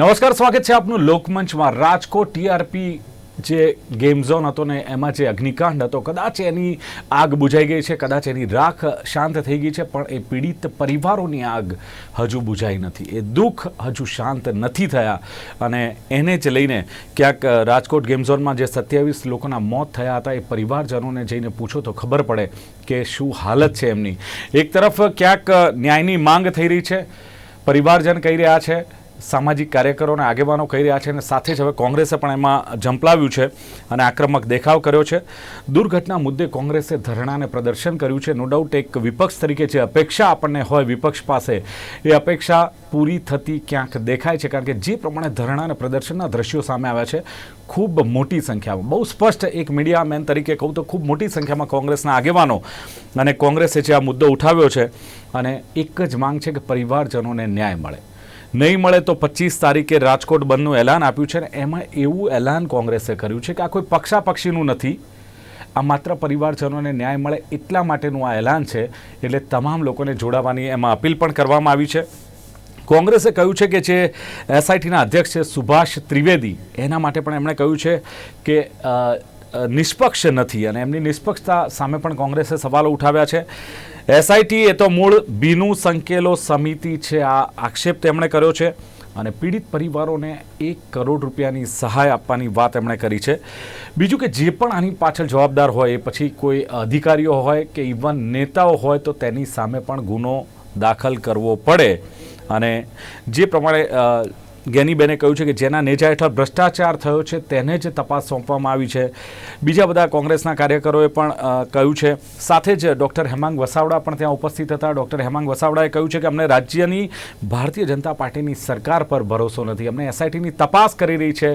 નમસ્કાર, સ્વાગત છે આપનું લોકમંચમાં. રાજકોટ ટીઆરપી જે ગેમ ઝોન હતો ને, એમાં જે અગ્નિકાંડ હતો, કદાચ એની આગ બુઝાઈ ગઈ છે, કદાચ એની રાખ શાંત થઈ ગઈ છે, પણ એ પીડિત પરિવારોની આગ હજુ બુઝાઈ નથી. એ દુઃખ હજુ શાંત નથી થયા અને એને જ લઈને ક્યાંક રાજકોટ ગેમ ઝોનમાં જે સત્યાવીસ લોકોના મોત થયા હતા, એ પરિવારજનોને જઈને પૂછો તો ખબર પડે કે શું હાલત છે એમની. એક તરફ ક્યાંક ન્યાયની માંગ થઈ રહી છે, પરિવારજન કહી રહ્યા છે સામાજિક કાર્યકરો અને આગેવાનો કહી રહ્યા છે અને સાથે જ હવે કોંગ્રેસે પણ એમાં ઝંપલાવ્યું છે અને આક્રમક દેખાવ કર્યો છે. દુર્ઘટના મુદ્દે કોંગ્રેસે ધરણાને પ્રદર્શન કર્યું છે. નો ડાઉટ એક વિપક્ષ તરીકે જે અપેક્ષા આપણને હોય વિપક્ષ પાસે, એ અપેક્ષા પૂરી થતી ક્યાંક દેખાય છે. કારણ કે જે પ્રમાણે ધરણા અને પ્રદર્શનના દ્રશ્યો સામે આવ્યા છે, ખૂબ મોટી સંખ્યામાં. બહુ સ્પષ્ટ એક મીડિયા મેન તરીકે કહું તો ખૂબ મોટી સંખ્યામાં કોંગ્રેસના આગેવાનો અને કોંગ્રેસે જે આ મુદ્દો ઉઠાવ્યો છે અને એક જ માંગ છે કે પરિવારજનોને ન્યાય મળે. નહીં મળે તો પચીસ તારીખે રાજકોટ બંધનું એલાન આપ્યું છે ને એમાં એવું એલાન કોંગ્રેસે કર્યું છે કે આ કોઈ પક્ષાપક્ષીનું નથી. આ માત્ર પરિવારજનોને ન્યાય મળે એટલા માટેનું આ એલાન છે એટલે તમામ લોકોને જોડાવાની એમાં અપીલ પણ કરવામાં આવી છે. કોંગ્રેસે કહ્યું છે કે જે એસઆઈટીના અધ્યક્ષ છે સુભાષ ત્રિવેદી, એના માટે પણ એમણે કહ્યું છે કે નિષ્પક્ષ નથી અને એમની નિષ્પક્ષતા સામે પણ કોંગ્રેસે સવાલો ઉઠાવ્યા છે. એસઆઈટી એ તો મૂળ બીનું સંકેલો સમિતિ છે. આ આક્ષેપ તેમણે કર્યો છે અને પીડિત પરિવારોને એક કરોડ રૂપિયાની સહાય આપવાની વાત એમણે કરી છે. બીજું કે જે પણ આની પાછળ જવાબદાર હોય, એ પછી કોઈ અધિકારીઓ હોય કે ઇવન નેતાઓ હોય, તો તેની સામે પણ ગુનો દાખલ કરવો પડે. અને જે પ્રમાણે જ્ઞાનીબેને કહ્યું છે કે જેના નેજા હેઠળ ભ્રષ્ટાચાર થયો છે, તેને જ તપાસ સોંપવામાં આવી છે. બીજા બધા કોંગ્રેસના કાર્યકરોએ પણ કહ્યું છે. સાથે જ ડૉક્ટર હેમાંગ વસાવડા પણ ત્યાં ઉપસ્થિત હતા. ડૉક્ટર હેમાંગ વસાવડાએ કહ્યું છે કે અમને રાજ્યની, ભારતીય જનતા પાર્ટીની સરકાર પર ભરોસો નથી. અમને એસઆઈટીની તપાસ કરી રહી છે.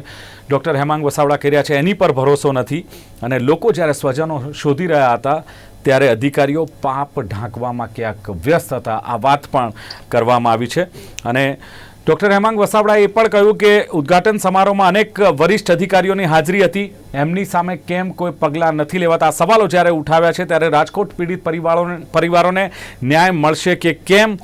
ડૉક્ટર હેમાંગ વસાવડા કર્યા છે, એની પર ભરોસો નથી. અને લોકો જ્યારે સ્વજનો શોધી રહ્યા હતા, ત્યારે અધિકારીઓ પાપ ઢાંકવામાં ક્યાંક વ્યસ્ત હતા. આ વાત પણ કરવામાં આવી છે. અને ડૉક્ટર હેમાંગ વસાવડાએ પણ કહ્યું કે ઉદ્ઘાટન સમારોહમાં અનેક વરિષ્ઠ અધિકારીઓની હાજરી હતી. એમની સામે કેમ કોઈ પગલાં નથી લેવાતા? સવાલો જ્યારે ઉઠાવ્યા છે ત્યારે રાજકોટ પીડિત પરિવારોને પરિવારોને ન્યાય મળશે કે કેમ?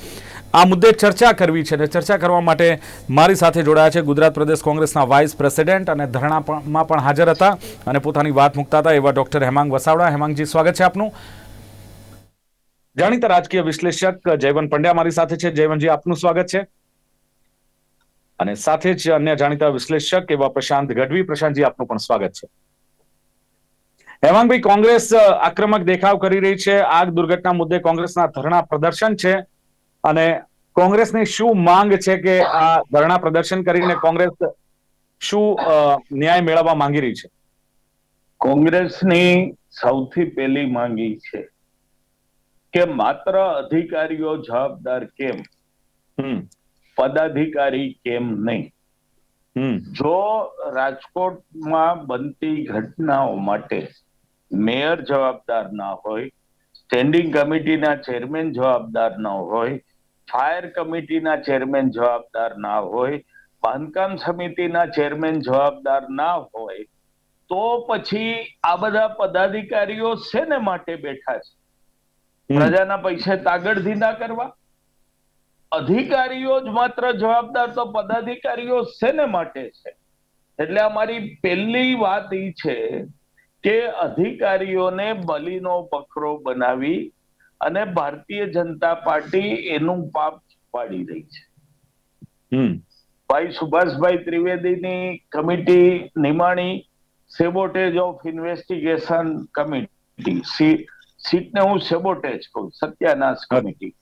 આ મુદ્દે ચર્ચા કરવી છે અને ચર્ચા કરવા માટે મારી સાથે જોડાયા છે ગુજરાત પ્રદેશ કોંગ્રેસના વાઇસ પ્રેસિડેન્ટ અને ધરણામાં પણ હાજર હતા અને પોતાની વાત મૂકતા હતા એવા ડૉક્ટર હેમાંગ વસાવડા હેમાંગજી, સ્વાગત છે આપનું. જાણીતા રાજકીય વિશ્લેષક જયવંત પંડ્યા મારી સાથે છે. જયવંતજી, આપનું સ્વાગત છે. અને સાથે જ અન્ય જાણીતા વિશ્લેષક એવા પ્રશાંત ગઢવી પ્રશાંતજી આપનું પણ સ્વાગત છે. હેમાંગભાઈ કોંગ્રેસ આક્રમક દેખાવ કરી રહી છે. આગ દુર્ઘટના મુદ્દે કોંગ્રેસના ધરણા પ્રદર્શન છે. અને કોંગ્રેસની શું માંગ છે કે આ ધરણા પ્રદર્શન કરીને કોંગ્રેસ શું ન્યાય મેળવવા માંગી રહી છે? કોંગ્રેસની સૌથી પહેલી માંગી છે કે માત્ર અધિકારીઓ જવાબદાર કેમ? હમ. પદાધિકારી કેમ નહીં? જો રાજકોટમાં બનતી ઘટનાઓ માટે મેયર જવાબદાર ના હોય સ્ટેન્ડિંગ કમિટીના ચેરમેન જવાબદાર ન હોય ફાયર કમિટીના ચેરમેન જવાબદાર ના હોય બાંધકામ સમિતિના ચેરમેન જવાબદાર ના હોય તો પછી આ બધા પદાધિકારીઓ શેને માટે બેઠા છે. પ્રજાના પૈસે તાગડધી ના કરવા? અધિકારીઓ જ માત્ર જવાબદાર તો પદાધિકારીઓ શેને માટે છે? એટલે અમારી પહેલી વાત એ છે કે અધિકારીઓને બલીનો બકરો બનાવી અને ભારતીય જનતા પાર્ટી એનું પાપ પાડી રહી છે. હમ. ભાઈ સુભાષભાઈ ત્રિવેદીની કમિટી નિમાણી સેબોટેજ ઓફ ઇન્વેસ્ટિગેશન કમિટી. સીટને હું સેબોટેજ કહું સત્યાનાશ કમિટી.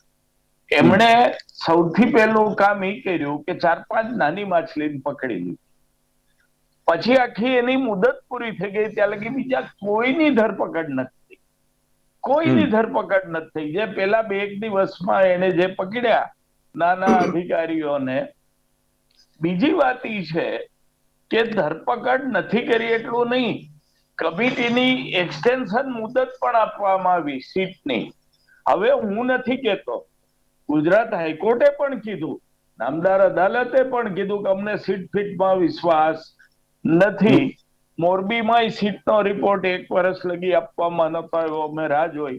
એમણે સૌથી પહેલું કામ એ કર્યું કે ચાર પાંચ નાની માછલીને પકડી લીધી. પછી આખી એની મુદત પૂરી થઈ ગઈ ત્યાં લગી બીજા કોઈની ધરપકડ નથી થઈ. કોઈની ધરપકડ નથી થઈ. જે પેલા બે એક દિવસમાં એને જે પકડ્યા નાના અધિકારીઓને બીજી વાત ઈ છે કે ધરપકડ નથી કરી એટલું નહીં. કમિટીની એક્સટેન્શન મુદત પણ આપવામાં આવી સીટની. હવે હું નથી કેતો. ગુજરાત હાઈકોર્ટે પણ કીધું નામદાર અદાલતે પણ કીધું કે અમને સીટ ફીટમાં વિશ્વાસ નથી. મોરબીમાં સીટનો રિપોર્ટ એક વર્ષ લગી આપવામાં નતો આવ્યો અમે રાહ જોઈ.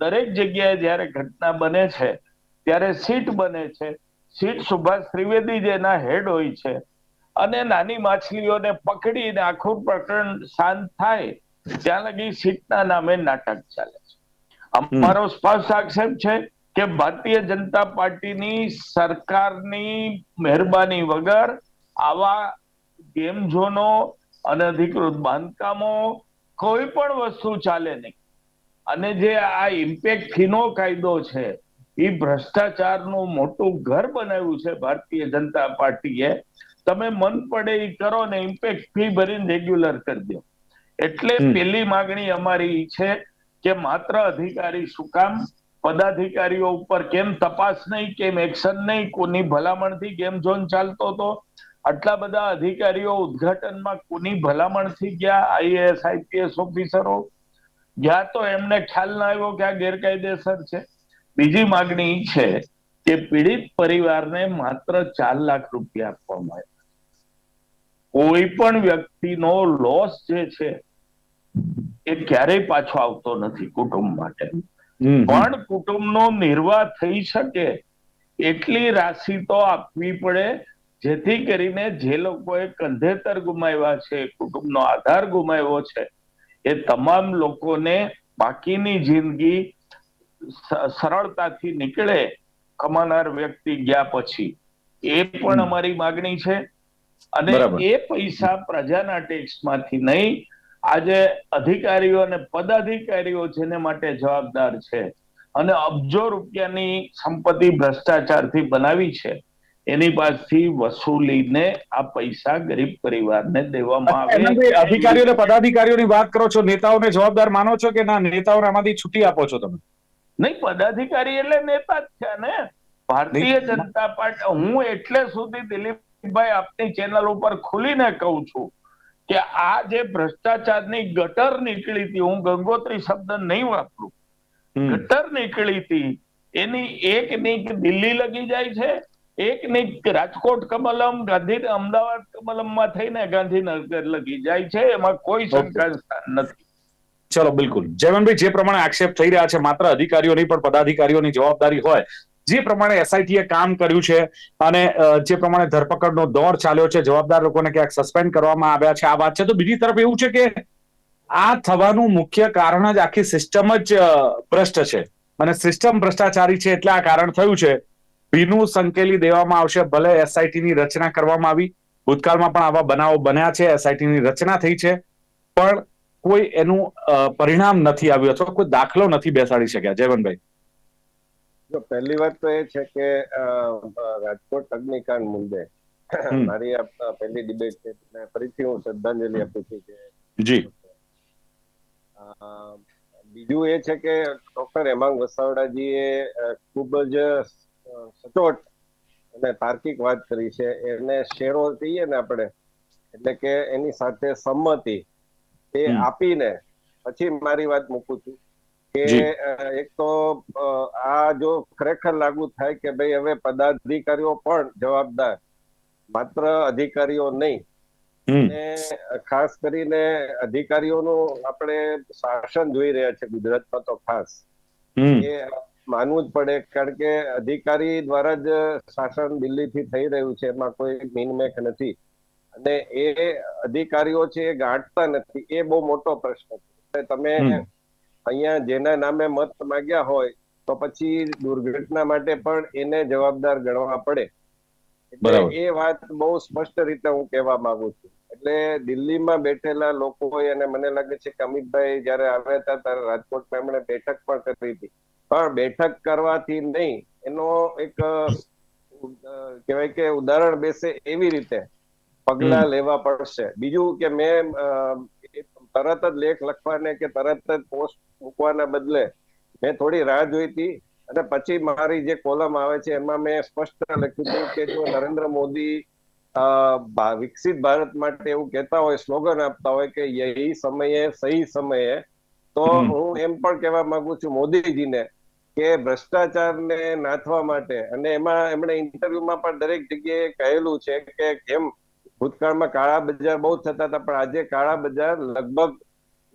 દરેક જગ્યાએ જ્યારે ઘટના બને છે ત્યારે સીટ બને છે. સીટ સુભાષ ત્રિવેદી જેના હેડ હોય છે અને નાની માછલીઓને પકડીને આખું પ્રકરણ શાંત થાય ત્યાં લગી સીટના નામે નાટક ચાલે છે. અમારો સ્પષ્ટ આક્ષેપ છે કે ભારતીય જનતા પાર્ટીની સરકારની મહેરબાની વગર આવા ગેમ ઝોનો અનધિકૃત બાંધકામો કોઈ પણ વસ્તુ ચાલે નહીં. અને જે આ ઇમ્પેક્ટ ફીનો કાયદો છે એ ભ્રષ્ટાચારનું મોટું ઘર બનાવ્યું છે ભારતીય જનતા પાર્ટીએ. તમે મન પડે એ કરો ને ઇમ્પેક્ટ ફી ભરીને રેગ્યુલર કરી દો. એટલે પેલી માગણી અમારી છે કે માત્ર અધિકારી શું કામ પદાધિકારીઓ ઉપર કેમ તપાસ નહીં, કેમ એક્શન નહીં, કોની ભલામણથી ગેમ ઝોન ચાલતો હતો? આટલા બધા અધિકારીઓ ઉદઘાટનમાં કોની ભલામણથી ગયા આઈએએસ, આઈપીએસ ઓફિસરો? ગયા તો એમને ખ્યાલ ના આવ્યો કે આ ગેરકાયદેસર છે. બીજી માગણી છે કે પીડિત પરિવારને માત્ર ચાર લાખ રૂપિયા આપવામાં આવ્યા. કોઈ પણ વ્યક્તિનો લોસ જે છે, એ ક્યારેય પાછો આવતો નથી કુટુંબ માટે. પણ કુટુંબનો નિર્વાહ થઈ શકે એટલી રાશિ તો આપવી પડે જેથી કરીને જે લોકોએ કંધેતર ગુમાવ્યા છે કુટુંબનો આધાર ગુમાવ્યો છે એ તમામ લોકોને બાકીની જિંદગી સરળતાથી નીકળે કમાનાર વ્યક્તિ ગયા પછી. એ પણ અમારી માગણી છે. અને એ પૈસા પ્રજાના ટેક્સમાંથી નહીં આજે અધિકારીઓ અને પદાધિકારીઓ જેને માટે જવાબદાર છે અને અબજો રૂપિયાની સંપત્તિ ભ્રષ્ટાચારથી બનાવી છે એની પાસેથી વસૂલીને આ પૈસા ગરીબ પરિવારને દેવામાં આવે અધિકારીઓ અને પદાધિકારીઓની વાત કરો છો નેતાઓને જવાબદાર માનો છો કે ના નેતાઓને આમાંથી છૂટી આપો છો તમે? નહીં પદાધિકારી એટલે નેતા જ છે ને. ભારતીય જનતા પાર્ટી હું એટલે સુધી દિલીપભાઈ આપની ચેનલ ઉપર ખુલીને કહું છું કે આ જે ભ્રષ્ટાચારની ગટર નીકળી હતી હું ગંગોત્રી શબ્દ નહીં વાપરું. ગટર નીકળી હતી એની એક નીક દિલ્હી લગી જાય છે એક નીક રાજકોટ કમલમ ગાંધી અમદાવાદ કમલમમાં થઈને ગાંધીનગર લગી જાય છે એમાં કોઈ શંકા નથી. ચલો બિલકુલ. જયવંતભાઈ જે પ્રમાણે આક્ષેપ થઈ રહ્યા છે માત્ર અધિકારીઓની પણ પદાધિકારીઓની જવાબદારી હોય જે પ્રમાણે એસઆઈટીએ કામ કર્યું છે અને જે પ્રમાણે ધરપકડનો દોર ચાલ્યો છે, જવાબદાર લોકોને ક્યાંક સસ્પેન્ડ કરવામાં આવ્યા છે, આ વાત છે. તો બીજી તરફ એવું છે કે આ થવાનું મુખ્ય કારણ જ આખી સિસ્ટમ જ ભ્રષ્ટ છે. અને સિસ્ટમ ભ્રષ્ટાચારી છે એટલે આ કારણ થયું છે. ભીનું સંકેલી દેવામાં આવશે, ભલે એસઆઈટી ની રચના કરવામાં આવી. ભૂતકાળમાં પણ આવા બનાવો બન્યા છે એસઆઈટી ની રચના થઈ છે. પણ કોઈ એનું પરિણામ નથી આવ્યું અથવા કોઈ દાખલો નથી બેસાડી શક્યા. જયવંતભાઈ. જો પહેલી વાત તો એ છે કે રાજકોટ અગ્નિકાંડ મુદ્દે મારી આ પહેલી ડિબેટ છે. ફરીથી હું શ્રદ્ધાંજલિ આપું છું કે જી. બીજું એ છે કે ડોક્ટર હેમાંગ વસાવડાજીએ એ ખૂબ જ સચોટ અને તાર્કિક વાત કરી છે. એને શેરો કહીએ ને આપણે એટલે કે એની સાથે સંમતિ એ. આપીને પછી મારી વાત મૂકું છું. કે એક તો આ જો ખરેખર લાગુ થાય કે ભાઈ હવે પદાધિકારીઓ પણ જવાબદાર માત્ર અધિકારીઓ નહીં. અને ખાસ કરીને અધિકારીઓનું આપણે શાસન જોઈ રહ્યા છે ગુજરાતમાં તો ખાસ. એ માનવું જ પડે કારણ કે અધિકારી દ્વારા જ શાસન દિલ્હીથી થઈ રહ્યું છે એમાં કોઈ મીનમેક નથી. અને એ અધિકારીઓ છે એ ગાંઠતા નથી એ બહુ મોટો પ્રશ્ન છે. તમે. અહીંયા જેના નામે મત માગ્યા હોય તો પછી દુર્ઘટના માટે પણ એને જવાબદાર ગણવા પડે. એટલે એ વાત બહુ સ્પષ્ટ રીતે હું કહેવા માંગુ છું. એટલે દિલ્હીમાં બેઠેલા લોકો અને મને લાગે છે કે અમિતભાઈ જયારે આવ્યા હતા ત્યારે રાજકોટમાં એમણે બેઠક પણ કરી હતી. પણ બેઠક કરવાથી નહીં એનો એક કહેવાય કે ઉદાહરણ બેસે એવી રીતે. પગલા લેવા પડશે. બીજું કે મેં તરત જ લેખ લખવાને કે તરત જ પોસ્ટ મૂકવાના બદલે મેં થોડી રાહ જોઈ હતી અને પછી મારી જે કોલમ આવે છે એમાં મેં સ્પષ્ટ લખ્યું હતું કે જો નરેન્દ્ર મોદી વિકસિત ભારત માટે એવું કહેતા હોય સ્લોગન આપતા હોય કે યહી સમયે સહી સમયે તો હું એમ પણ કહેવા માંગુ છું મોદીજીને કે ભ્રષ્ટાચારને નાથવા માટે અને એમાં એમણે ઇન્ટરવ્યુમાં પણ દરેક જગ્યાએ કહેલું છે કે કેમ ભૂતકાળમાં કાળા બજાર બહુ થતા હતા પણ આજે કાળા બજાર લગભગ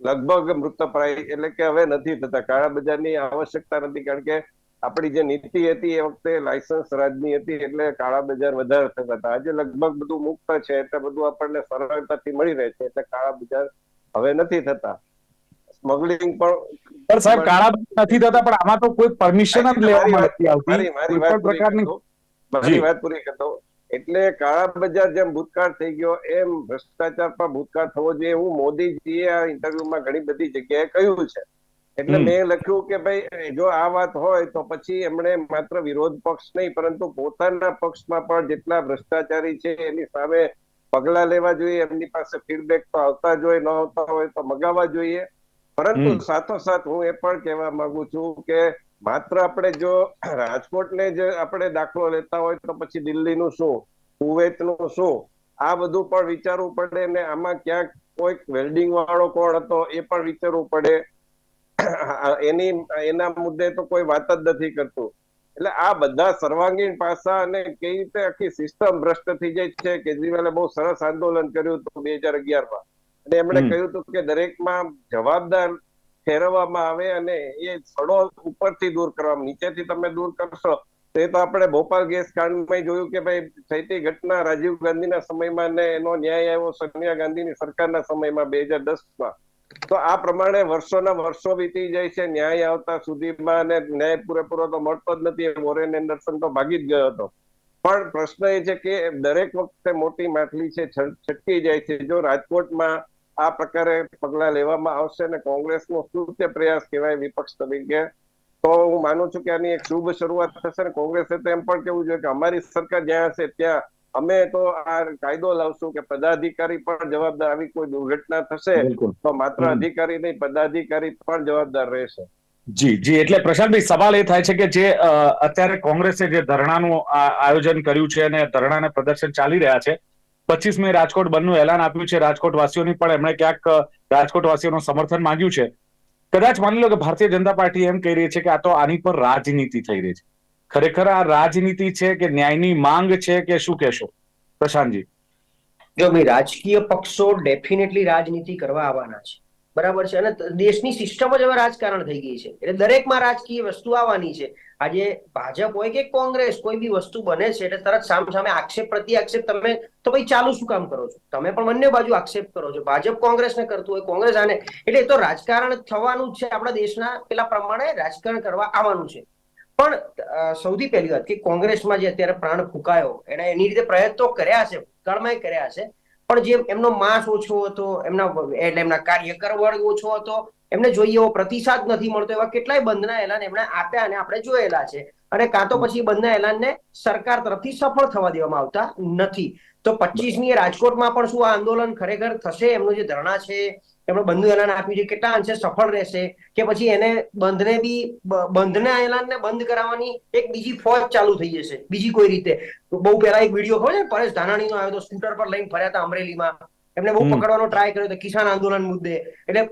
લગભગ મૃતપ્રાય એટલે કે હવે નથી થતા. કાળા બજારની આવશ્યકતા નથી કારણ કે આપણી જે નીતિ હતી એ વખતે લાયસન્સ રાજની હતી એટલે કાળા બજાર વધારે થતા હતા. આજે લગભગ બધું મુક્ત છે એટલે બધું આપણને સરળતાથી મળી રહે છે એટલે કાળા બજાર હવે નથી થતા. સ્મગલિંગ પણ પણ સાહેબ કાળા નથી થતા પણ આમાં તો કોઈ પરમિશન જ લેવામાં નથી આવતી. મારી મારી વાત પૂરી કરતો. એટલે કાળા બજાર જેમ ભૂતકાળ થઈ ગયો એમ ભ્રષ્ટાચાર પણ ભૂતકાળ થવો જોઈએ એવું મોદીજીએ આ ઇન્ટરવ્યુમાં ઘણી બધી જગ્યાએ કહ્યું છે. એટલે મેં લખ્યું કે ભાઈ જો આ વાત હોય તો પછી એમણે માત્ર વિરોધ પક્ષ નહીં પરંતુ પોતાના પક્ષમાં પણ જેટલા ભ્રષ્ટાચારી છે એની સામે પગલા લેવા જોઈએ એમની પાસે ફીડબેક તો આવતા જ હોય ન આવતા હોય તો મગાવવા જોઈએ. પરંતુ. સાથોસાથ હું એ પણ કહેવા માંગુ છું કે માત્ર આપણે જો રાજકોટને જ આપણે દાખલો લેતા હોય તો પછી દિલ્હીનું શું? કુવૈતનું શું? આ બધું પણ વિચારવું પડે ને આમાં ક્યાંક કોઈક વેલ્ડિંગ વાળો કોણ હતો એ પણ વિચારવું પડે. એની એના મુદ્દે તો કોઈ વાત જ નથી કરતું. એટલે આ બધા સર્વાંગીણ પાસા અને કઈ રીતે આખી સિસ્ટમ ભ્રષ્ટ થઈ જાય છે કેજરીવાલે બહુ સરસ આંદોલન કર્યું હતું બે હજાર અગિયારમાં. અને એમણે કહ્યું હતું કે દરેકમાં જવાબદાર ઠેરવવામાં આવે અને એ સડો ઉપરથી દૂર કરવામાં નીચેથી તમે દૂર કરશો, તે તો આપણે ભોપાલ ગેસ કાંડમાં જોયું કે ભાઈ થઈ ઘટના રાજીવ ગાંધીના સમયમાં ને એનો ન્યાય આવ્યો સોનિયા ગાંધીની સરકારના સમયમાં બે હજાર દસમાં. તો આ પ્રમાણે વર્ષોના વર્ષો વીતી જાય છે, ન્યાય આવતા સુધીમાં અને ન્યાય પૂરેપૂરો તો મળતો જ નથી વોરેન એન્ડરસન તો ભાગી જ ગયો હતો. પણ પ્રશ્ન એ છે કે દરેક વખતે મોટી માછલી છે છટકી જાય છે. જો રાજકોટમાં આ પ્રકારે પગલા લેવામાં આવશે અને કોંગ્રેસનો સ્તુત્ય પ્રયાસ કહેવાય વિપક્ષ તરીકે તો હું માનું છું કે આની એક શુભ શરૂઆત થશે ને કોંગ્રેસે તો એમ પણ કેવું જોઈએ કે અમારી સરકાર જ્યાં હશે ત્યાં અમે તો આ કાયદો લાવશું કે પદાધિકારી પણ જવાબદાર આવી કોઈ દુર્ઘટના થશે તો માત્ર અધિકારી નહીં પદાધિકારી પણ જવાબદાર રહેશે. જી જી એટલે પ્રશાંતભાઈ સવાલ એ થાય છે કે જે અત્યારે કોંગ્રેસે જે ધરણાનું આયોજન કર્યું છે અને ધરણાને પ્રદર્શન ચાલી રહ્યા છે પચીસ મે રાજકોટ બંધનું એલાન આપ્યું છે રાજકોટ પણ એમણે ક્યાંક રાજકોટ સમર્થન માંગ્યું છે. કદાચ માની લો કે ભારતીય જનતા પાર્ટી એમ કહી રહી છે કે આ તો આની પર રાજનીતિ થઈ રહી છે. ખરેખર આ રાજનીતિ છે કે ન્યાયની માંગ છે કે શું કહેશો? પ્રશાંતજી. જો ભાઈ રાજકીય પક્ષો ડેફિનેટલી રાજનીતિ કરવા આવવાના છે. બરાબર છે. અને દેશની સિસ્ટમ જ હવે રાજકારણ થઈ ગઈ છે. એટલે દરેકમાં રાજકીય વસ્તુ આવવાની છે. આજે ભાજપ હોય કે કોંગ્રેસ કોઈ બી વસ્તુ બને છે એટલે તરત સામ સામે આક્ષેપ પ્રતિ આક્ષેપ તમે, તો ભાઈ ચાલુ શું કામ કરો છો? તમે પણ બંને બાજુ આક્ષેપ કરો છો. ભાજપ કોંગ્રેસને કરતું હોય, કોંગ્રેસ આને. એટલે એ તો રાજકારણ થવાનું જ છે. આપણા દેશના પેલા પ્રમાણે રાજકારણ કરવા આવવાનું છે. પણ સૌથી પહેલી વાત કે કોંગ્રેસમાં જે અત્યારે પ્રાણ ફૂંકાયો એને એની રીતે પ્રયત્નો કર્યા છે ભૂતકાળમાં કર્યા છે. પણ જે એમનો માસ ઓછો હતો એમના એટલે એમના કાર્યકર વર્ગ ઓછો હતો એમને જોઈએ એવો પ્રતિસાદ નથી મળતો એવા કેટલાય બંધના એલાન એમણે આપ્યા અને આપણે જોયેલા છે. અને કાં તો પછી બંધના એલાનને સરકાર તરફથી સફળ થવા દેવામાં આવતા નથી. તો પચીસમી રાજકોટમાં પણ શું આ આંદોલન ખરેખર થશે? એમનું જે ધરણા છે એમણે બંધનું એલાન આપ્યું છે કેટલા અંશે સફળ રહેશે? કે પછી એને બંધને બી બંધના એલાનને બંધ કરાવવાની એક બીજી ફોજ ચાલુ થઈ જશે બીજી કોઈ રીતે? બહુ પહેલા એક વીડિયો ખબર છે પરેશ ધાનાણીનો આવ્યો હતો સ્કૂટર પર લઈને ફર્યા હતા અમરેલીમાં. એમને બહુ પકડવાનો ટ્રાય કર્યો હતો કિસાન આંદોલન મુદ્દે. એટલે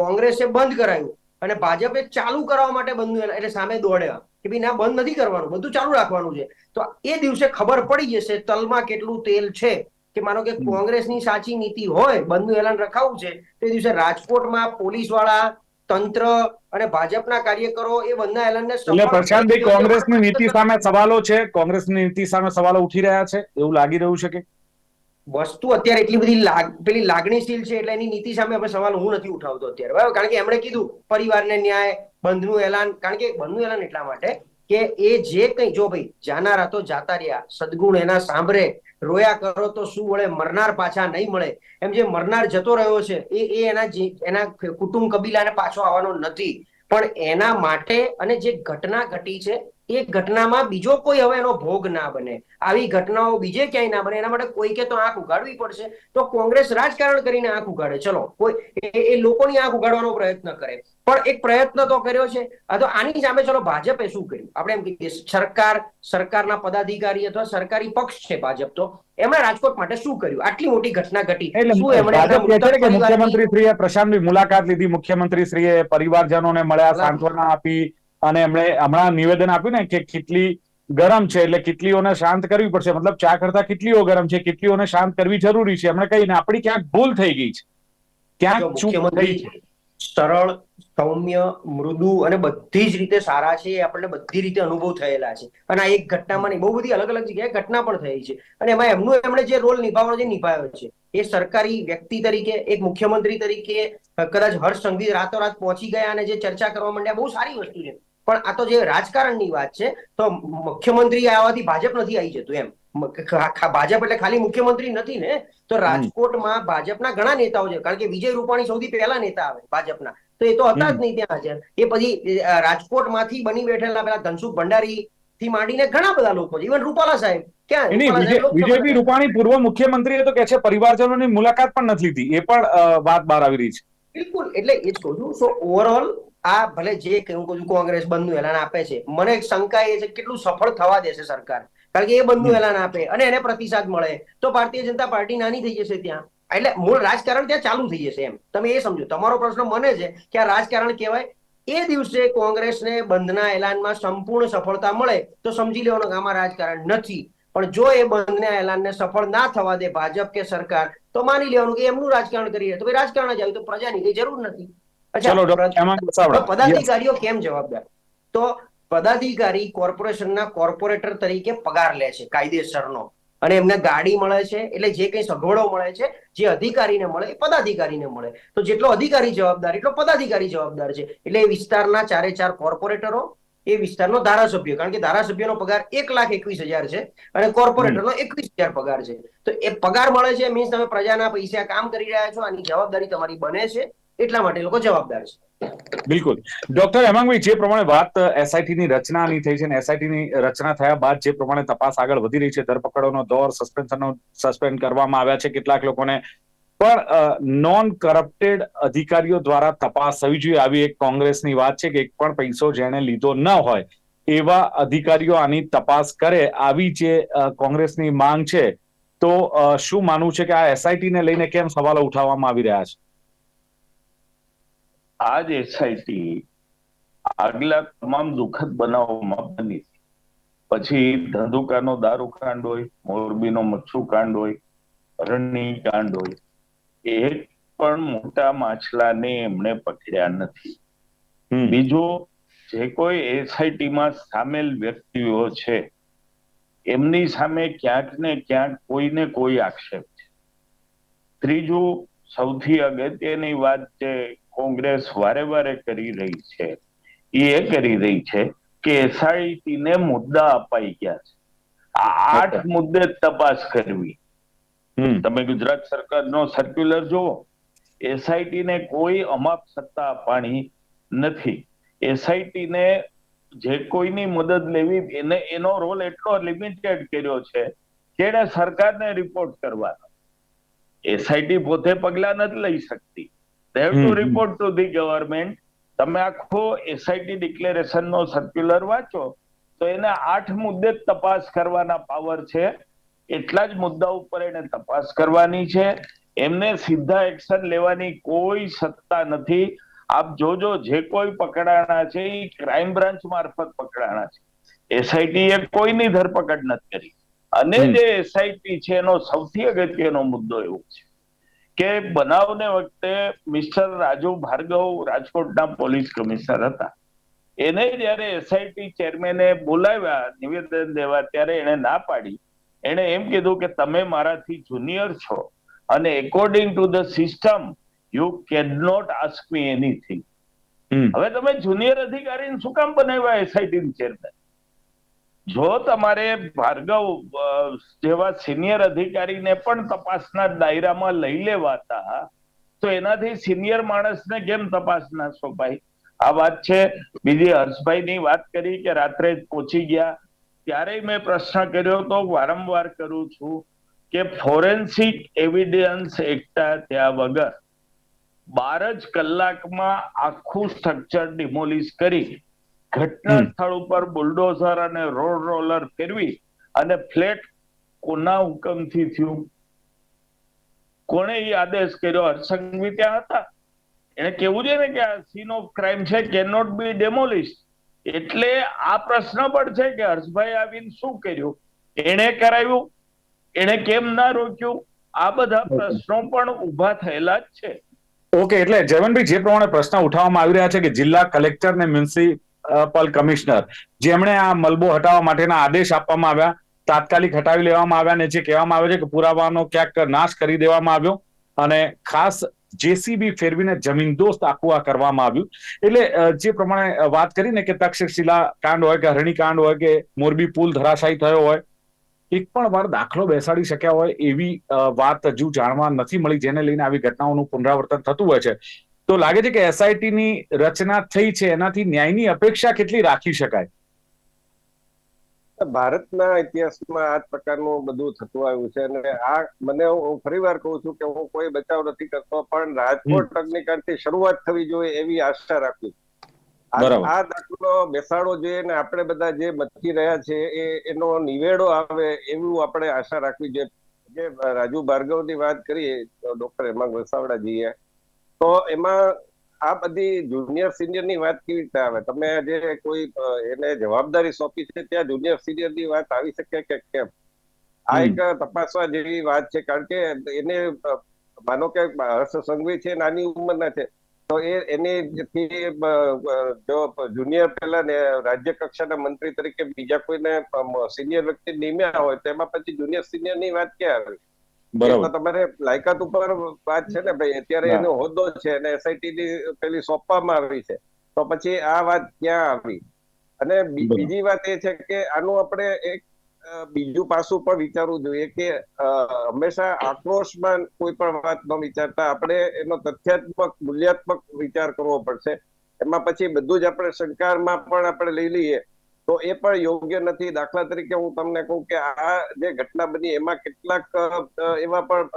કોંગ્રેસે બંધ કરાયું અને ભાજપે ચાલુ કરવા માટે બંધ એટલે સામે દોડ્યા. કે ભાઈ ના બંધ નથી કરવાનું બધું ચાલુ રાખવાનું છે. તો એ દિવસે ખબર પડી જશે તલમાં કેટલું તેલ છે કે માનો કે. કોંગ્રેસની સાચી નીતિ હોય બંધનું એલાન રખાવું છે તો એ દિવસે રાજકોટમાં પોલીસવાળા તંત્ર અને ભાજપના કાર્યકરો એ બંધના એલાનને એટલે પ્રશાંતભાઈ કોંગ્રેસની નીતિ સામે સવાલો છે કોંગ્રેસની નીતિ સામે સવાલો ઉઠી રહ્યા છે એવું લાગી રહ્યું છે કે? વસ્તુ અત્યારે એટલી બધી પેલી લાગણીશીલ છે એટલે એની નીતિ સામે આપણે સવાલ હું નથી ઉઠાવતો અત્યારે, બરાબર? કારણ કે એમણે કીધું, પરિવારને ન્યાય, બંધનું એલાન, કારણ કે બંધનું એલાન એટલા માટે કે એ જે કંઈ, જો ભાઈ જાનારા તો જાતા રહ્યા, સદગુણ એના સાંભળે, રોયા કરો તો શું મળે મરનાર પાછા નહીં મળે. એમ જે મરનાર જતો રહ્યો છે, એ એ એના એના કુટુંબ કબીલાને પાછો આવવાનો નથી. પણ એના માટે અને જે ઘટના ઘટી છે એ ઘટનામાં બીજો કોઈ હવે એનો ભોગ ના બને. આવી ઘટનાઓ બીજે ક્યાંય ના બને એના માટે કોઈ કે તો આંખ ઉગાડવી પડશે. તો કોંગ્રેસ રાજકારણ કરીને આંખ ઉગાડે. ચલો કોઈ એ- લોકોની આંખ ઉગાડવાનો પ્રયત્ન કરે. પણ એક પ્રયત્ન તો કર્યો છે. તો આની સામે ચલો ભાજપે શું કર્યું? આપણે એમ કહીએ સરકાર સરકારના પદાધિકારી અથવા સરકારી પક્ષ છે ભાજપ તો એમણે રાજકોટ માટે શું કર્યું? આટલી મોટી ઘટના ઘટી. શું એમણે મુખ્યમંત્રી શ્રીએ પ્રશાંતભાઈ મુલાકાત લીધી. મુખ્યમંત્રી શ્રીએ પરિવારજનોને મળ્યા સાંત્વના આપી. અને એમણે હમણાં નિવેદન આપ્યું ને કે કેટલી ગરમ છે એટલે કેટલીઓને શાંત કરવી પડશે. મતલબ ચા કરતા કેટલીઓ ગરમ છે કેટલીઓને શાંત કરવી જરૂરી છે? એમણે કહીને આપણી ક્યાંક ભૂલ થઈ ગઈ છે. ક્યાંક ચૂક થઈ મુખ્યમંત્રી છે. સરળ સૌમ્ય મૃદુ અને બધી જ રીતે સારા છે એ આપણને બધી રીતે અનુભવ થયેલા છે. અને આ એક ઘટનામાં નહીં બહુ બધી અલગ અલગ જગ્યાએ ઘટના પણ થઈ છે. અને એમાં એમનું એમણે જે રોલ નિભાવવાનો જે નિભાવ્યો છે. એ સરકારી વ્યક્તિ તરીકે એક મુખ્યમંત્રી તરીકે કદાચ હર્ષ સંઘવી રાતોરાત પહોંચી ગયા અને જે ચર્ચા કરવા માંડ્યા બહુ સારી વસ્તુ છે. પણ આ તો જે રાજકારણની વાત છે તો મુખ્યમંત્રી આવવાથી ભાજપ નથી આવી જતું એમ. ભાજપ એટલે ખાલી મુખ્યમંત્રી નથી ને? તો રાજકોટમાં ભાજપના ઘણા નેતાઓ છે. કારણ કે વિજય રૂપાણી સૌથી પહેલા નેતા આવે ભાજપના. તો એ તો હતા જ નહીં ત્યાં હાજર. એ પછી રાજકોટમાંથી બની બેઠેલા પેલા ધનસુખ ભંડારી થી માંડીને ઘણા બધા લોકો છે. ઇવન રૂપાલા સાહેબ. ક્યાં? વિજયભાઈ રૂપાણી પૂર્વ મુખ્યમંત્રી તો કે છે પરિવારજનોની મુલાકાત પણ નથી લીધી. એ પણ વાત બહાર આવી રહી છે. બિલકુલ. એટલે એ જ કહું છું. સો ઓવરઓલ આ ભલે જે હું કહું કોંગ્રેસ બંધનું એલાન આપે છે. મને એક શંકા એ છે કેટલું સફળ થવા દેશે સરકાર. કારણ કે એ બંધનું એલાન આપે અને એને પ્રતિસાદ મળે. તો ભારતીય જનતા પાર્ટી નાની થઈ જશે ત્યાં. એટલે મૂળ રાજકારણ ત્યાં ચાલુ થઈ જશે એમ. તમે એ સમજો. તમારો પ્રશ્ન મને છે કે આ રાજકારણ કહેવાય એ દિવસે કોંગ્રેસને બંધના એલાનમાં સંપૂર્ણ સફળતા મળે તો સમજી લેવાનું કે આમાં રાજકારણ નથી. પણ જો એ બંધના એલાનને સફળ ના થવા દે ભાજપ કે સરકાર તો માની લેવાનું કે એમનું રાજકારણ કરી રહ્યા તો રાજકારણ જ આવ્યું તો પ્રજાની કઈ જરૂર નથી. ચલો પદાધિકારીઓ કેમ જવાબદાર? તો પદાધિકારી કોર્પોરેશનના કોર્પોરેટર તરીકે પગાર લે છે કાયદેસરનો. અને એમને ગાડી મળે છે એટલે જે કંઈ સગવડો મળે છે જે અધિકારીને મળે એ પદાધિકારીને મળે. તો જેટલો અધિકારી જવાબદાર એટલો પદાધિકારી જવાબદાર છે. એટલે એ વિસ્તારના ચારે ચાર કોર્પોરેટરો એ વિસ્તારનો ધારાસભ્ય કારણ કે ધારાસભ્યનો પગાર એક લાખ એકવીસ હજાર છે અને કોર્પોરેટરનો એકવીસ હજાર પગાર છે. તો એ પગાર મળે છે મીન્સ તમે પ્રજાના પૈસા કામ કરી રહ્યા છો આની જવાબદારી તમારી બને છે. એટલા માટે લોકો જવાબદાર છે. બિલકુલ. ડોક્ટર હેમાંગભાઈ જે પ્રમાણે વાત એસઆઈટી ની રચનાની થઈ છે અને એસઆઈટી ની રચના થયા બાદ જે પ્રમાણે તપાસ આગળ વધી રહી છે, ધરપકડોનો દોર સસ્પેન્શનનો સસ્પેન્ડ કરવામાં આવ્યા છે કેટલાક લોકોને. પણ નોન કરપ્ટેડ અધિકારીઓ દ્વારા તપાસ થવી જોઈએ. આવી એક કોંગ્રેસની વાત છે કે એક પણ પૈસો જેણે લીધો ન હોય, એવા અધિકારીઓ આની તપાસ કરે આવી જે કોંગ્રેસની માંગ છે, તો શું માનવું છે કે આ એસઆઈટી ને લઈને કેમ સવાલો ઉઠાવવામાં આવી રહ્યા છે? આ જ એસઆઈટી આગલા તમામ દુઃખદ બનાવોમાં બની પછી ધંધુકાનો દારૂ કાંડ હોય મોરબીનો મચ્છુ કાંડ હોય અરણની કાંડ હોય એક પણ મોટા માછલાને એમણે પકડ્યા નથી. બીજું જે કોઈ એસઆઈટીમાં સામેલ વ્યક્તિઓ છે એમની સામે ક્યાંક ને ક્યાંક કોઈને કોઈ આક્ષેપ છે. ત્રીજું સૌથી અગત્યની વાત જે કોંગ્રેસ વારે વારે કરી રહી છે. એ એ કરી રહી છે કે એસઆઈટી ને મુદ્દા અપાઈ ગયા છે. આ આઠ મુદ્દે તપાસ કરવી. તમે ગુજરાત સરકારનો સર્ક્યુલર જુઓ. એસઆઈટી ને કોઈ અમાપ સત્તા અપાણી નથી. એસઆઈટી ને જે કોઈની મદદ લેવી એને એનો રોલ એટલો લિમિટેડ કર્યો છે કે એને સરકારને રિપોર્ટ કરવાનો. એસઆઈટી પોતે પગલા નથી લઈ શકતી. They have to report to the government તમે આખો એસઆઈટી ડિક્લેરેશન નો સર્ક્યુલર વાંચો તો એને આઠ મુદ્દે તપાસ કરવાના પાવર છે. એટલા જ મુદ્દા ઉપર એને તપાસ કરવાની છે. એમને સીધા એક્શન લેવાની કોઈ સત્તા નથી. આપ જોજો જે કોઈ પકડાણા છે એ ક્રાઇમ બ્રાન્ચ મારફત પકડાણા છે. એસઆઈટી એ કોઈની ધરપકડ નથી કરી. અને જે એસઆઈટી છે એનો સૌથી અગત્યનો મુદ્દો એવો છે. કે બનાવને વખતે મિસ્ટર રાજુ ભાર્ગવ રાજકોટના પોલીસ કમિશનર હતા. એને જયારે એસઆઈટી ચેરમેને બોલાવ્યા નિવેદન દેવા ત્યારે એને ના પાડી. એને એમ કીધું કે તમે મારાથી જુનિયર છો અને according to the system you can not ask me anything હવે તમે જુનિયર અધિકારીને શું કામ બનાવ્યા એસઆઈટી ચેરમેન? જો તમારે ભાર્ગવ જેવા સિનિયર અધિકારીને પણ તપાસના દાયરામાં લઈ લેવાતા, તો એનાથી સિનિયર માણસને કેમ તપાસ ના સોંપાય? આ વાત છે. બીજી હર્ષભાઈની વાત કરી કે રાત્રે પહોંચી ગયા. ત્યારે મેં પ્રશ્ન કર્યો તો વારંવાર કરું છું કે ફોરેન્સિક એવિડન્સ એકતા થયા વગર બાર જ કલાકમાં આખું સ્ટ્રક્ચર ડિમોલિશ કરી ઘટના સ્થળ ઉપર બુલડોઝર અને રોડ રોલર ફેરવી અને ફ્લેટ કોના હુકમથી થયું? કોણે એ આદેશ કર્યો? હર્ષંઘવી ત્યાં હતા. એને કેવું છે ને કે આ સીન ઓફ ક્રાઇમ છે કેન નોટ બી ડેમોલિશ એટલે આ પ્રશ્ન પણ છે કે હર્ષભાઈ આવીને શું કર્યું? એને કરાવ્યું? એને કેમ ના રોક્યું? આ બધા પ્રશ્નો પણ ઊભા થયેલા જ છે. ઓકે એટલે જયવંતભાઈ જે પ્રમાણે પ્રશ્ન ઉઠાવવામાં આવી રહ્યા છે કે જિલ્લા કલેક્ટર ને મ્યુનિસિપલ કમિશનર. જેમણે આ મલબો હટાવવા માટેના આદેશ આપવામાં આવ્યા, તાત્કાલિક હટાવી લેવામાં આવ્યા અને જે કહેવામાં આવે છે કે પુરાવાનો ક્યાંક નાશ કરી દેવામાં આવ્યો અને ખાસ જેસીબી ફેરવીને જમીનદોસ્ત આખું આ કરવામાં આવ્યું. એટલે જે પ્રમાણે વાત કરીને કે તક્ષશિલા કાંડ હોય કે હરણી કાંડ હોય કે મોરબી પુલ ધરાશાયી થયો હોય, એક પણ વાર દાખલો બેસાડી શક્યા હોય એવી વાત હજુ જાણવા નથી મળી, જેને લઈને આવી ઘટનાઓનું પુનરાવર્તન થતું હોય છે. તો લાગે છે કે એસઆઈટી ની રચના થઈ છે એનાથી ન્યાયની અપેક્ષા કેટલી રાખી શકાય? ભારતના ઇતિહાસમાં આ પ્રકારનું બધું થતું આવ્યું છે અને આ મને હું ફરીવાર કહું છું કે હું કોઈ બચાવ નથી કરતો પણ રાજકોટ અગ્નિકાંડથી શરૂઆત થવી જોઈએ એવી આશા રાખું આ- દાખલો બેસાડો જોઈએ અને આપણે બધા જે મચી રહ્યા છે એ એનો નિવેડો આવે એવું આપણે આશા રાખવી જોઈએ. જે રાજુ ભાર્ગવની વાત કરી ડોક્ટર હેમાંગ વસાવડાજીએ તો એમાં આ બધી જુનિયર સિનિયરની વાત કેવી રીતે આવે? તમે જે કોઈ એને જવાબદારી સોંપી છે ત્યાં જુનિયર સિનિયરની વાત આવી શકે કે કેમ? આ એક તપાસવા જેવી વાત છે કારણ કે એને માનો કે હર્ષ સંઘવી છે નાની ઉંમરના છે તો એ એની જો જુનિયર પેલા ને રાજ્ય કક્ષાના મંત્રી તરીકે બીજા કોઈને સિનિયર વ્યક્તિ નિમ્યા હોય તો એમાં પછી જુનિયર સિનિયરની વાત ક્યાં આવી? તો તમારે લાયકાત ઉપર વાત છે ને ભાઈ અત્યારે એનો હોદ્દો છે અને એસઆઈટી ની પેલી સોંપવામાં આવી છે. તો પછી આ વાત ક્યાં આવી? અને બીજી વાત એ છે કે આનું આપણે એક બીજું પાસું પણ વિચારવું જોઈએ કે હંમેશા આક્રોશમાં કોઈ પણ વાત ન વિચારતા આપણે એનો તથ્યાત્મક મૂલ્યાત્મક વિચાર કરવો પડશે. એમાં પછી બધું જ આપણે શંકારમાં પણ આપણે લઈ લઈએ. તો એ પણ યોગ્ય નથી. દાખલા તરીકે હું તમને કહું કે આ જે ઘટના બની, એમાં કેટલાક એવા પણ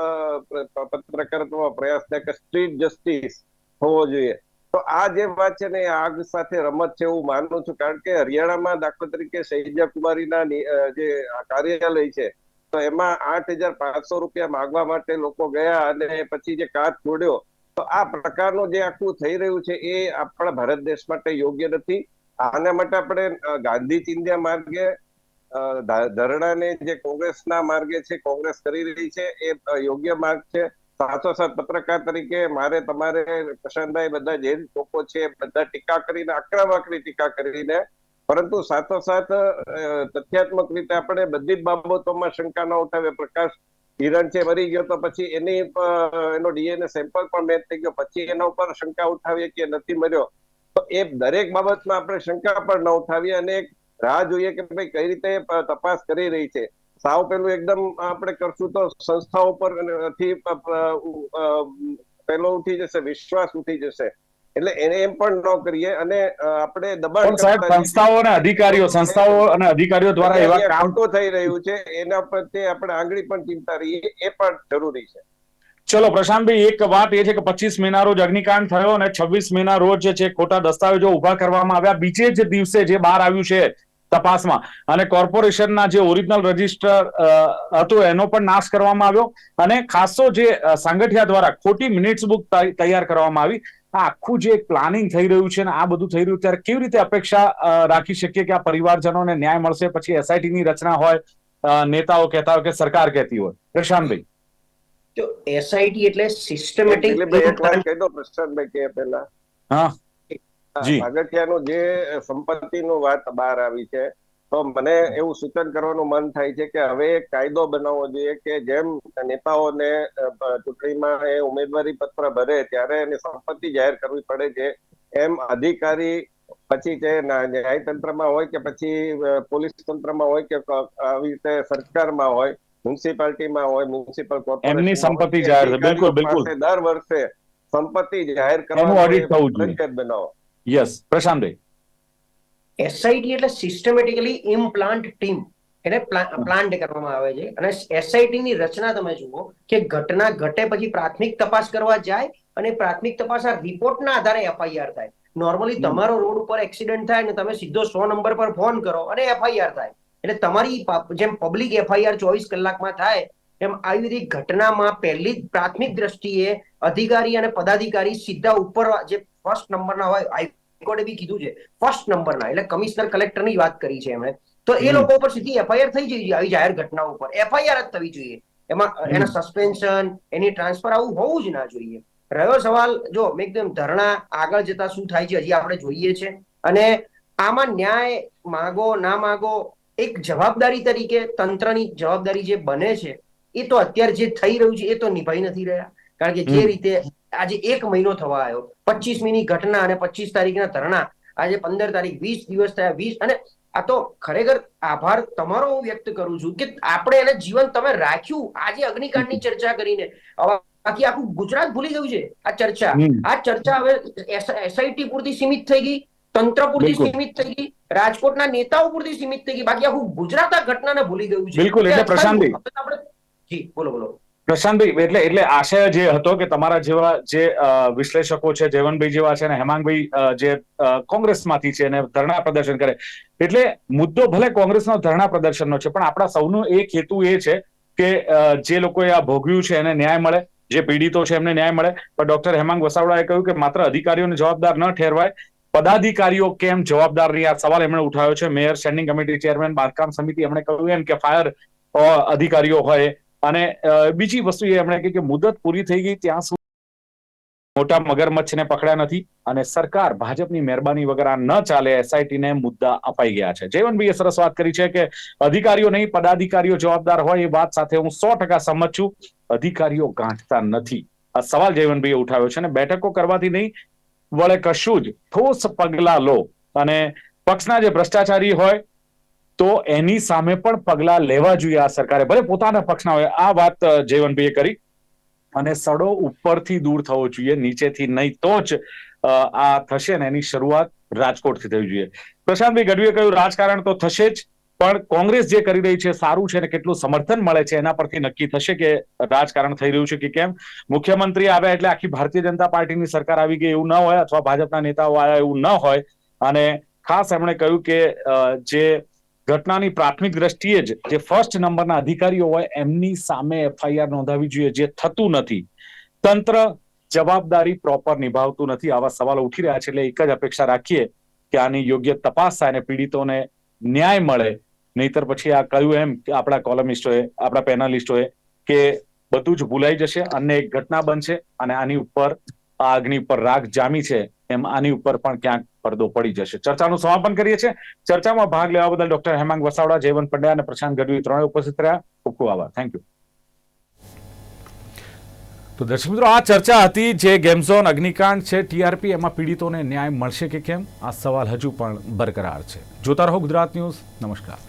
પત્રકારત્વ પ્રયાસ થાય કે સ્ટ્રીટ જસ્ટિસ થવો જોઈએ. તો આ જે વાત છે ને આગ સાથે રમત છે એવું માનું છું. કારણ કે હરિયાણામાં દાખલા તરીકે શૈજા કુમારીના જે કાર્યાલય છે, તો એમાં આઠ હજાર પાંચસો રૂપિયા માંગવા માટે લોકો ગયા અને પછી જે કાચ છોડ્યો. તો આ પ્રકારનું જે આખું થઈ રહ્યું છે, એ આપણા ભારત દેશ માટે યોગ્ય નથી. આના માટે આપણે ગાંધી ચિંધ્યા માર્ગે ધરણાને જે કોંગ્રેસના માર્ગે છે, કોંગ્રેસ કરી રહી છે, એ યોગ્ય માર્ગ છે. સાથોસાથ પત્રકાર તરીકે મારે તમારે પ્રશાંતભાઈ બધા જે લોકો છે, બધા ટીકા કરીને, આક્રમકની ટીકા કરીને, પરંતુ સાથોસાથ સાથ તથ્યાત્મક રીતે આપણે બધી જ બાબતોમાં શંકા ન ઉઠાવે. પ્રકાશ હિરણ છે, મરી ગયો તો પછી એની એનો ડીએનએ સેમ્પલ પણ મેચ થઈ ગયો. પછી એના ઉપર શંકા ઉઠાવીએ કે નથી મર્યો. તો એ દરેક બાબતમાં આપણે શંકા પણ ન ઉઠાવીએ અને એક રાહ જોઈએ કે ભાઈ કઈ રીતે તપાસ કરી રહી છે. સાવ પેલું એકદમ આપણે કરશું તો સંસ્થાઓ પરથી પેલો ઉઠી જશે વિશ્વાસ ઉઠી જશે. એટલે એને એમ પણ ન કરીએ અને આપણે દબાણ સાહેબ સંસ્થાઓ અને અધિકારીઓ સંસ્થાઓ અને અધિકારીઓ દ્વારા એવા કામ તો થઈ રહ્યું છે. એના પ્રત્યે આપણે આંગળી પણ ચિંતા રહીએ. એ પણ જરૂરી છે. ચલો, પ્રશાંતભાઈ, એક વાત એ છે કે પચીસ મેના રોજ અગ્નિકાંડ થયો અને છવ્વીસ મેના રોજ છે ખોટા દસ્તાવેજો ઊભા કરવામાં આવ્યા. બીજે જ દિવસે જે બહાર આવ્યું છે તપાસમાં. અને કોર્પોરેશનના જે ઓરિજિનલ રજિસ્ટર હતું, એનો પણ નાશ કરવામાં આવ્યો. અને ખાસો જે સાંગઠિયા દ્વારા ખોટી મિનિટ્સ બુક તૈયાર કરવામાં આવી. આ આખું જે પ્લાનિંગ થઈ રહ્યું છે ને આ બધું થઈ રહ્યું ત્યારે કેવી રીતે અપેક્ષા રાખી શકીએ કે આ પરિવારજનોને ન્યાય મળશે? પછી એસઆઈટી ની રચના હોય નેતાઓ કહેતા હોય કે સરકાર કહેતી હોય. પ્રશાંતભાઈ. જો એસઆઈટી એટલે સિસ્ટમેટિક દિલીપભાઈ એક વાત કહી દો પ્રશાંતભાઈ કે પહેલા. હા. જી. ભાગઠિયાનું જે સંપત્તિનો વાત બહાર આવી છે તો મને એવું સૂચન કરવાનું મન થાય છે કે હવે એક કાયદો બનાવવો જોઈએ કે જેમ નેતાઓને ચૂંટણીમાં એ ઉમેદવારી પત્ર ભરે ત્યારે એની સંપત્તિ જાહેર કરવી પડે છે. એમ અધિકારી પછી છે ન્યાયતંત્રમાં હોય કે પછી પોલીસ તંત્રમાં હોય કે આવી રીતે સરકારમાં હોય મ્યુનિસિપાલિટીમાં હોય મ્યુનિસિપલ કોર્પોરેશન એમની સંપત્તિ જાહેર છે. બિલકુલ, બિલકુલ. દર વર્ષે સંપત્તિ જાહેર કરવાનું ઓડિટ થવું જોઈએ. બનાવો. યસ પ્રશાંતભાઈ. એસઆઈટી એટલે સિસ્ટમેટિકલી ઇમ્પ્લાન્ટ ટીમ એને પ્લાન્ટ કરવામાં આવે છે. અને એસઆઈટી ની રચના તમે જુઓ કે ઘટના ઘટે પછી પ્રાથમિક તપાસ કરવા જાય અને પ્રાથમિક તપાસ આ રિપોર્ટના આધારે એફઆઈઆર થાય. નોર્મલી તમારો રોડ ઉપર એક્સિડન્ટ થાય ને તમે સીધો સો નંબર પર ફોન કરો અને એફઆઈઆર થાય. એટલે તમારી જેમ પબ્લિક એફઆઈઆર ચોવીસ કલાકમાં થાય એમ આવી બધી ઘટનામાં પહેલી પ્રાથમિક દ્રષ્ટિએ અધિકારી અને પદાધિકારી સીધા ઉપર જે ફર્સ્ટ નંબરના હોય હાઈકોર્ટે બી કીધું છે ફર્સ્ટ નંબરના એટલે કમિશનર કલેક્ટરની વાત કરી છે એમણે. તો એ લોકો ઉપર સીધી એફઆઈઆર થઈ જઈ આવી જાહેર ઘટના ઉપર. એફઆઈઆર જ થવી જોઈએ. એમાં એના સસ્પેન્શન એની ટ્રાન્સફર આવું હોવું જ ના જોઈએ. રહ્યો સવાલ જો મેં એકદમ ધરણા આગળ જતા શું થાય છે હજી આપણે જોઈએ છે. અને આમાં ન્યાય માગો ના માગો એક જવાબદારી તરીકે તંત્રની જવાબદારી જે બને છે એ તો અત્યારે જે થઈ રહ્યું છે એ તો નિભાઈ નથી રહ્યા. કારણ કે જે રીતે આજે એક મહિનો થવા આવ્યો પચીસમીની ઘટના અને પચીસ તારીખના ધરણા આજે પંદર તારીખ વીસ દિવસ થયા વીસ અને આ તો ખરેખર આભાર તમારો હું વ્યક્ત કરું છું કે આપણે એને જીવન તમે રાખ્યું આજે અગ્નિકાંડની ચર્ચા કરીને. બાકી આખું ગુજરાત ભૂલી ગયું છે આ ચર્ચા. આ ચર્ચા હવે એસઆઈટી પૂરતી સીમિત થઈ ગઈ તંત્ર પૂરતી સીમિત થઈ ગઈ રાજકોટના નેતાઓ પૂરતી સીમિત થઈ ગઈ. બાકી આખું ગુજરાત આ ઘટનાને ભૂલી ગયું છે. બિલકુલ, એટલે પ્રશાંતભાઈ. જી બોલો બોલો. પ્રશાંતભાઈ એટલે એટલે આશય જે હતો કે તમારા જેવા જે વિશ્લેષકો છે જયવંતભાઈ જેવા છે અને હેમાંગભાઈ જે કોંગ્રેસમાંથી છે અને ધરણા પ્રદર્શન કરે. એટલે મુદ્દો ભલે કોંગ્રેસનો ધરણા પ્રદર્શનનો છે પણ આપણા સૌનો એક હેતુ એ છે કે જે લોકોએ આ ભોગવ્યું છે એને ન્યાય મળે જે પીડિતો છે એમને ન્યાય મળે. પણ ડોક્ટર હેમાંગ વસાવડાએ કહ્યું કે માત્ર અધિકારીઓને જવાબદાર ન ઠેરવાય પદાધિકારીઓ કેમ જવાબદાર આ સવાલ એમણે ઉઠાવ્યો છે? મેયર સ્ટેન્ડિંગ કમિટી ચેરમેન બાંધકામ સમિતિ એમણે કહ્યું એમ કે ફાયર અધિકારીઓ હોય. અને બીજી વસ્તુ એ એમણે કે મુદત પૂરી થઈ ગઈ ત્યાં સુધી મોટા મગરમચ્છને પકડ્યા નથી અને સરકાર ભાજપની મહેરબાની વગર આ ન ચાલે એસઆઈટીને મુદ્દા અપાઈ ગયા છે. જયવંતભાઈએ સરસ વાત કરી છે કે અધિકારીઓ નહીં, પદાધિકારીઓ જવાબદાર હોય એ વાત સાથે હું સો ટકા સંમત છું. અધિકારીઓ ગાંઠતા નથી. આ સવાલ જયવંતભાઈએ ઉઠાવ્યો છે અને બેઠકો કરવાથી નહીં વળે કશું જ ઠોસ પગલા લો. અને પક્ષના જે ભ્રષ્ટાચારી હોય, તો એની સામે પણ પગલા લેવા જોઈએ આ સરકારે. ભલે પોતાના પક્ષના હોય, આ વાત જયવંતભાઈએ કરી. અને સડો ઉપરથી દૂર થવો જોઈએ, નીચેથી નહીં તો જ આ થશે ને એની શરૂઆત રાજકોટથી થવી જોઈએ. પ્રશાંતભાઈ ગઢવીએ કહ્યું, રાજકારણ તો થશે જ. પણ કોંગ્રેસ જે કરી રહી છે, સારું છે અને કેટલું સમર્થન મળે છે, એના પરથી નક્કી થશે કે રાજકારણ થઈ રહ્યું છે કે કેમ? મુખ્યમંત્રી આવ્યા એટલે આખી ભારતીય જનતા પાર્ટીની સરકાર આવી ગઈ એવું ન હોય અથવા ભાજપના નેતાઓ આવ્યા એવું ન હોય. અને ખાસ એમણે કહ્યું કે જે ઘટનાની પ્રાથમિક દ્રષ્ટિએ જ જે ફર્સ્ટ નંબરના અધિકારીઓ હોય, એમની સામે એફઆઈઆર નોંધાવી જોઈએ જે થતું નથી. તંત્ર જવાબદારી પ્રોપર નિભાવતું નથી. આવા સવાલો ઉઠી રહ્યા છે એટલે એક જ અપેક્ષા રાખીએ કે આની યોગ્ય તપાસ થાય અને પીડિતોને ન્યાય મળે. નહીતર પછી આ કહ્યું એમ કે આપણા કોલમિસ્ટોએ, આપણા પેનલિસ્ટોએ કે બધું જ ભૂલાઈ જશે, અને એક ઘટના બનશે, અને આની ઉપર આ અગ્નિ ઉપર રાગ જામી છે, એમ આની ઉપર પણ ક્યાંક પડદો પડી જશે. ચર્ચાનું સમાપન કરીએ છીએ. ચર્ચામાં ભાગ લેવા બદલ ડોક્ટર હેમાંગ વસાવડા, જયવંત પંડ્યા અને પ્રશાંત ગઢવી ત્રણે ઉપસ્થિત રહ્યા. ખૂબ ખૂબ આભાર. થેન્ક યુ તો દર્શક મિત્રો, આ ચર્ચા હતી જે ગેમ ઝોન અગ્નિકાંડ છે ટીઆરપી એમાં પીડિતોને ન્યાય મળશે કે કેમ? આ સવાલ હજુ પણ બરકરાર છે. જોતા રહો ગુજરાત ન્યૂઝ. નમસ્કાર.